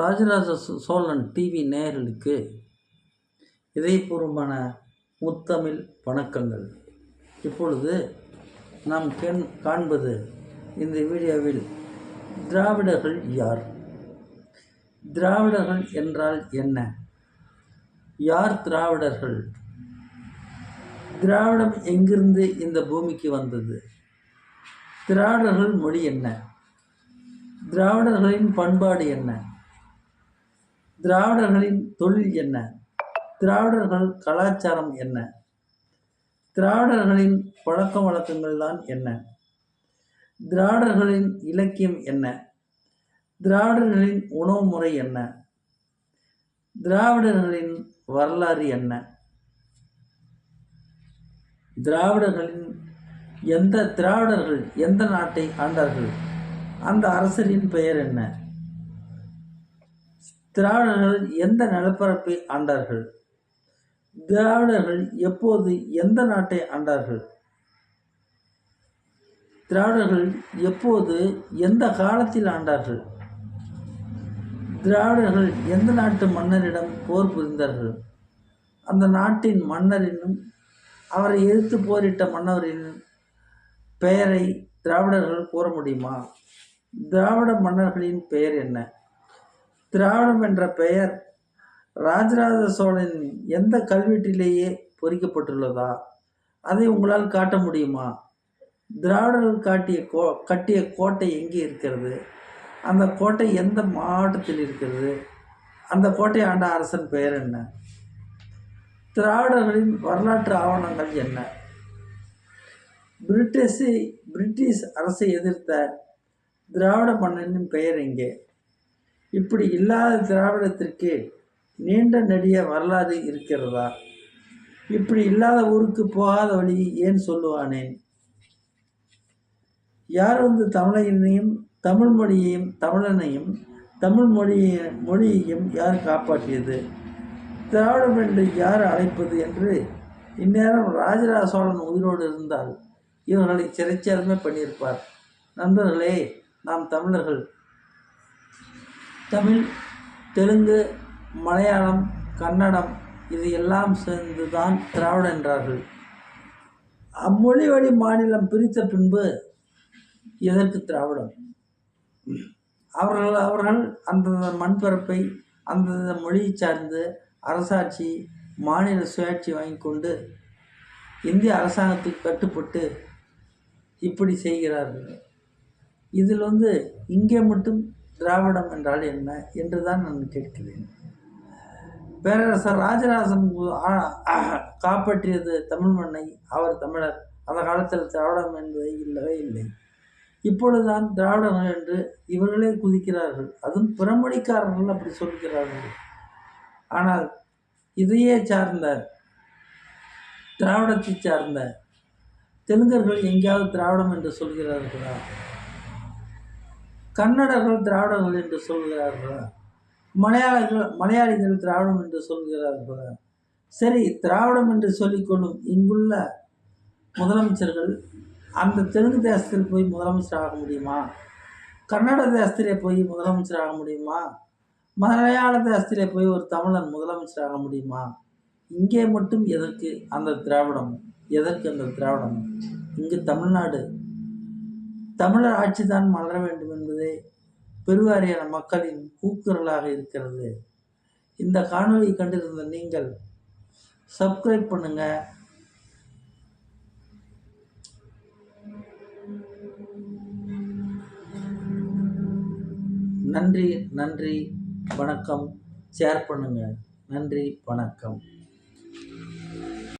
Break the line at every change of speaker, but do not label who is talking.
Rajaraja Cholan TV நேயர்களுக்கு இதயபூர்வமான முத்தமிழ் வணக்கங்கள். இப்பொழுது நாம் கண் காண்பது இந்த வீடியோவில் திராவிடர்கள் யார்? திராவிடர்கள் என்றால் என்ன? யார் திராவிடர்கள்? திராவிடம் எங்கிருந்து இந்த பூமிக்கு வந்தது? திராவிடர்கள் மொழி என்ன? திராவிடர்களின் பண்பாடு என்ன? திராவிடர்களின் தொழில் என்ன? திராவிடர்கள் கலாச்சாரம் என்ன? திராவிடர்களின் பழக்க வழக்கங்கள் தான் என்ன? திராவிடர்களின் இலக்கியம் என்ன? திராவிடர்களின் உணவு முறை என்ன? திராவிடர்களின் வரலாறு என்ன? திராவிடர்களின் எந்த திராவிடர்கள் எந்த நாட்டை ஆண்டார்கள்? அந்த அரசரின் பெயர் என்ன? திராவிடர்கள் எந்த நிலப்பரப்பை ஆண்டார்கள்? திராவிடர்கள் எப்போது எந்த நாட்டை ஆண்டார்கள்? திராவிடர்கள் எப்போது எந்த காலத்தில் ஆண்டார்கள்? திராவிடர்கள் எந்த நாட்டு மன்னரிடம் போர் புரிந்தார்கள்? அந்த நாட்டின் மன்னரினும் அவரை எதிர்த்து போரிட்ட மன்னரின் பெயரை திராவிடர்கள் கூற முடியுமா? திராவிட மன்னர்களின் பெயர் என்ன? திராவிடம் என்ற பெயர் ராஜராஜ சோழனின் எந்த கல்வெட்டிலேயே பொறிக்கப்பட்டுள்ளதா? அதை உங்களால் காட்ட முடியுமா? திராவிடர்கள் காட்டிய கோ கட்டிய கோட்டை எங்கே இருக்கிறது? அந்த கோட்டை எந்த மாவட்டத்தில் இருக்கிறது? அந்த கோட்டை ஆண்ட அரசன் பெயர் என்ன? திராவிடர்களின் வரலாற்று ஆவணங்கள் என்ன? பிரிட்டிஷை பிரிட்டிஷ் அரசை எதிர்த்த திராவிட மன்னனின் பெயர் எங்கே? இப்படி இல்லாத திராவிடத்திற்கு நீண்ட நெடிய வரலாறு இருக்கிறதா? இப்படி இல்லாத ஊருக்கு போகாத வழி ஏன் சொல்லுவானேன் யார் வந்து தமிழனையும் தமிழ் மொழியையும் தமிழனையும் தமிழ் மொழியை மொழியையும் யார் காப்பாற்றியது? திராவிடம் என்று யார் அழைப்பது என்று இந்நேரம் ராஜராஜ சோழன் உயிரோடு இருந்தால் இவர்களை சிறைச்சேரமே பண்ணியிருப்பார். நண்பர்களே நாம் தமிழர்கள் தமிழ் தெலுங்கு மலையாளம் கன்னடம் இது எல்லாம் சேர்ந்து தான் திராவிடம் என்றார்கள். அம்மொழி வழி மாநிலம் பிரித்த பின்பு எதற்கு திராவிடம்? அவர்கள் அவர்கள் அந்தந்த மண்பரப்பை அந்தந்த மொழியை சார்ந்து அரசாட்சி மாநில சுயாட்சி வாங்கி கொண்டு இந்திய அரசாங்கத்துக்கு கட்டுப்பட்டு இப்படி செய்கிறார்கள். இதில் வந்து இங்கே மட்டும் திராவிடம் என்றால் என்ன என்று தான் நான் கேட்கிறேன். பேரரசர் ராஜராஜன் காப்பாற்றியது தமிழ் மண்ணை அவர் தமிழர். அந்த காலத்தில் திராவிடம் என்பது இல்லவே இல்லை. இப்பொழுதுதான் திராவிடர்கள் என்று இவர்களே குதிக்கிறார்கள். அதுவும் பிறமொழிக்காரர்கள் அப்படி சொல்கிறார்கள். ஆனால் இதையே சார்ந்த திராவிடத்தை சார்ந்த தெலுங்கர்கள் எங்கேயாவது திராவிடம் என்று சொல்கிறார்களா? கன்னடர்கள் திராவிடர்கள் என்று சொல்கிறார்களா? மலையாளர்கள் மலையாளிகள் திராவிடம் என்று சொல்கிறார்களா? சரி திராவிடம் என்று சொல்லிக்கொள்ளும் இங்குள்ள முதலமைச்சர்கள் அந்த தெலுங்கு தேசத்தில் போய் முதலமைச்சர் ஆக முடியுமா? கன்னட தேசத்திலே போய் முதலமைச்சர் ஆக முடியுமா? மலையாள தேசத்திலே போய் ஒரு தமிழன் முதலமைச்சர் ஆக முடியுமா? இங்கே மட்டும் எதற்கு? அந்த திராவிடம். எதற்கு அந்த திராவிடம்? இங்கு தமிழ்நாடு தமிழர் ஆட்சி தான் மலர வேண்டும் என்பதே பெருவாரியான மக்களின் கூக்குரலாக இருக்கிறது. இந்த காணொலியை கண்டிருந்த நீங்கள் சப்ஸ்கிரைப் பண்ணுங்க. நன்றி நன்றி வணக்கம். ஷேர் பண்ணுங்க. நன்றி வணக்கம்.